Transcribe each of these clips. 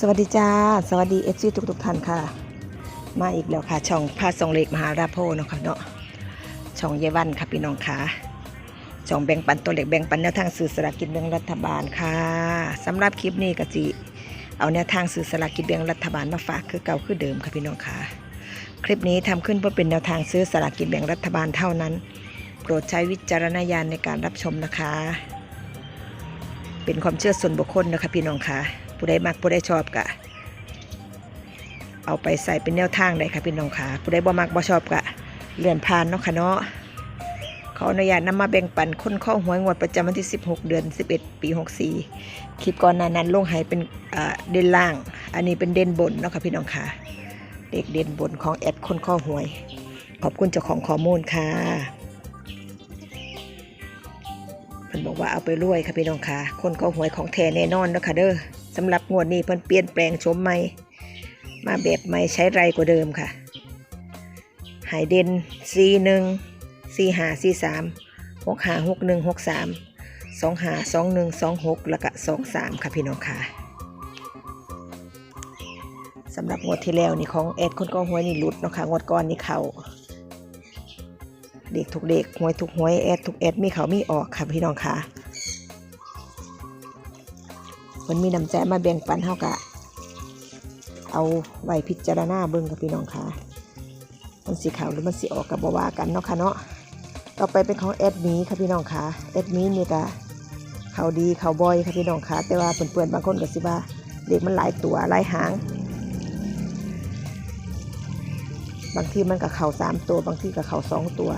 สวัสดีจ้า สวัสดีเอฟซีทุกทุกๆท่านค่ะ มาอีกแล้วค่ะ ช่องพาสองเล็กมหาราโพเนาะค่ะเนาะช่องเยายวันค่ะพี่น้องค่ะช่องแบ่งปันตัวเล็กแบ่งปันแนวทางสื่อสลากกินแบ่งรัฐบาลค่ะสำหรับคลิปนี้ก็จิเอาแนวทางสื่อสลากกินแบ่งรัฐบาลมาฝากคือเก่าคือเดิมค่ะพี่น้องค่ะ คลิปนี้ทำขึ้นเพื่อเป็นแนวทางซื้อสลากกินแบ่งรัฐบาลเท่านั้น โปรดใช้วิจารณญาณในการรับชมนะคะ เป็นความเชื่อส่วนบุคคลนะคะพี่น้องค่ะ ผู้ใดมักผู้ใดชอบกะ เอาไปใส่เป็นแนวทางได้ค่ะพี่น้องค่ะ ผู้ใดบ่มักบ่ชอบกะเลื่อนผ่านเนาะค่ะเนาะขออนุญาตนำมาแบ่งปันคนข้อหวยงวดประจำวันที่ 16 เดือน 11 ปี 64 คลิปก่อนหน้านั้นลงให้เป็นเด่นล่าง อันนี้เป็นเด่นบนเนาะค่ะพี่น้องค่ะเด็กเด่นบนของแอดคนข้อหวย ขอบคุณเจ้าของข้อมูลค่ะเพิ่นบอกว่าเอาไปรวยค่ะพี่น้องค่ะ คนก็หวยของแท้แน่นอนเนาะค่ะเด้อ สำหรับงวดนี้เพิ่นเปลี่ยนแปลงชมใหม่ มาแบบใหม่ใช้ไรกว่าเดิมค่ะ หายเด่น4 1 4 5 4 3 6 5 6 1 6 3 2 5 2 1 2 6แล้วก็2 3ค่ะพี่น้องค่ะสำหรับงวดที่แล้วนี่ของแอดคนก็หวยนี่หลุดเนาะค่ะงวดก่อนนี่เขาเด็กทุกเด็กหวยทุกหวยแอดทุกแอดมีเขามีออกค่ะพี่น้องค่ะ มันมีน้ำใจมาแบ่งปันเท่ากับเอาไว้พิจารณาเบิ่งกับพี่น้องค่ะ มันสีขาวหรือมันสีออกกับบว่ากันเนาะค่ะเนาะ ต่อไปเป็นของแอดมีค่ะพี่น้องค่ะ แอดมีนี่ก็เขาดีเขาบอยค่ะพี่น้องค่ะ แต่ว่าเปื่อนๆบางคนก็สิว่าเด็กมันหลายตัวหลายหาง บางทีมันกับเข่าสามตัว บางทีกับเข่าสองตัว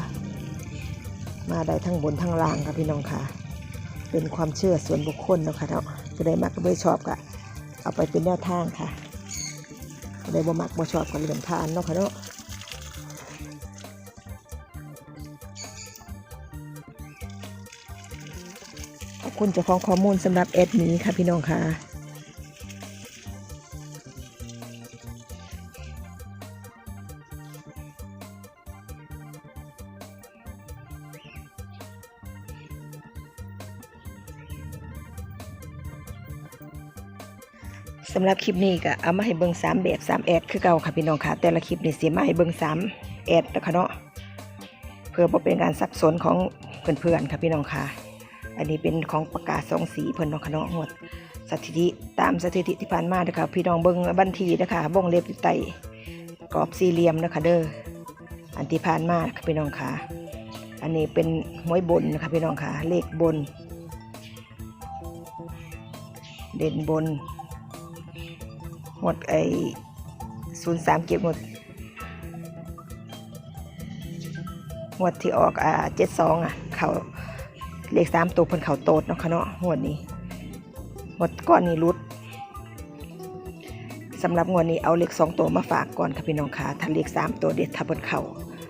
มาได้ทั้งบนทั้งล่างค่ะพี่น้องค่ะ เป็นความเชื่อส่วนบุคคลเนาะค่ะเนาะ ผู้ใดมักก็ไม่ชอบก็เอาไปเป็นแนวทางค่ะผู้ใดบ่มักบ่ชอบก็เลื่อนผ่านเนาะค่ะเนาะขอบคุณเจ้าของข้อมูลสำหรับแอดนี้ค่ะพี่น้องค่ะ สำหรับคลิปนี้ก็เอามาให้เบิ่ง3แบบ3แอดคือเก่าค่ะพี่น้องค่ะ แต่ละคลิปนี่สิมาให้เบิ่ง3แอดนะคะเนาะเพื่อบ่เป็นการสับสนของเพื่อนๆค่ะพี่น้องค่ะ อันนี้เป็นของประกาศสองสีเพิ่นเนาะค่ะเนาะหมดสถิติตามสถิติที่ผ่านมาเด้อค่ะพี่น้องเบิ่งบัญชีเด้อค่ะวงเล็บอยู่ใต้กรอบสี่เหลี่ยมเด้อค่ะเด้ออันที่ผ่านมาค่ะพี่น้องค่ะ อันนี้เป็นหวยบนนะคะพี่น้องค่ะ เลขบน เด่นบน หมดไอ้ศูนย์สามเก็บหมดหมดที่ออกอ่าเจ็ดสองอะ เขาเลขสามตัวเพิ่นเขาโตดเนาะคะเนาะหมดนี้หมดก้อนนี้รุดสำหรับงวดนี้เอาเลขสองตัวมาฝากก่อนค่ะพี่น้องค่ะถ้าเลขสามตัวเด็ดทับเพิ่นเขา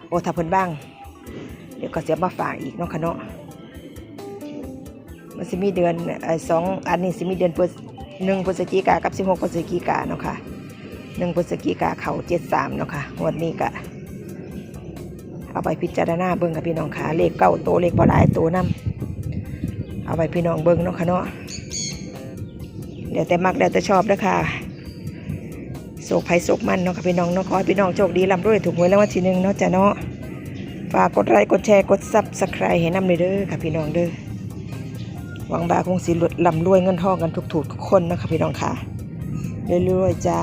โอทับเพิ่นบ้าง เดี๋ยวก็เสียมาฝากอีกเนาะคะเนาะมันสิมีเดือนไอ้สองอันนี้สิมีเดือนเปิด 1พฤศจิกากับ 16พฤศจิกาเนาะค่ะ1พฤศจิกาเขา73เนาะค่ะวันนี้กะเอาไปพิจารณาเบิ้งกับพี่น้องขาเลขเก้าโตเลขพอหลายโตนำ เอาไปพี่น้องเบิ้งเนาะค่ะเนาะเดี๋ยวแต่มักแล้วแต่ชอบนะวค่ะโศกภัยโศกมันเนาะค่ะพี่น้องเนาะขอให้พี่น้องโชคดีร่ำรวยถูกหวยแล้ววันที่หนึ่งเนาะจ้ะเนาะฝากกดไลค์กดแชร์กดซับสไครต์ให้นำเลยเด้อค่ะพี่น้องเด้อ หวังบาคงสิลำรวยเงินทองกันทุกๆทุกคนนะคะพี่น้องค่ะเรื่อยๆจ้า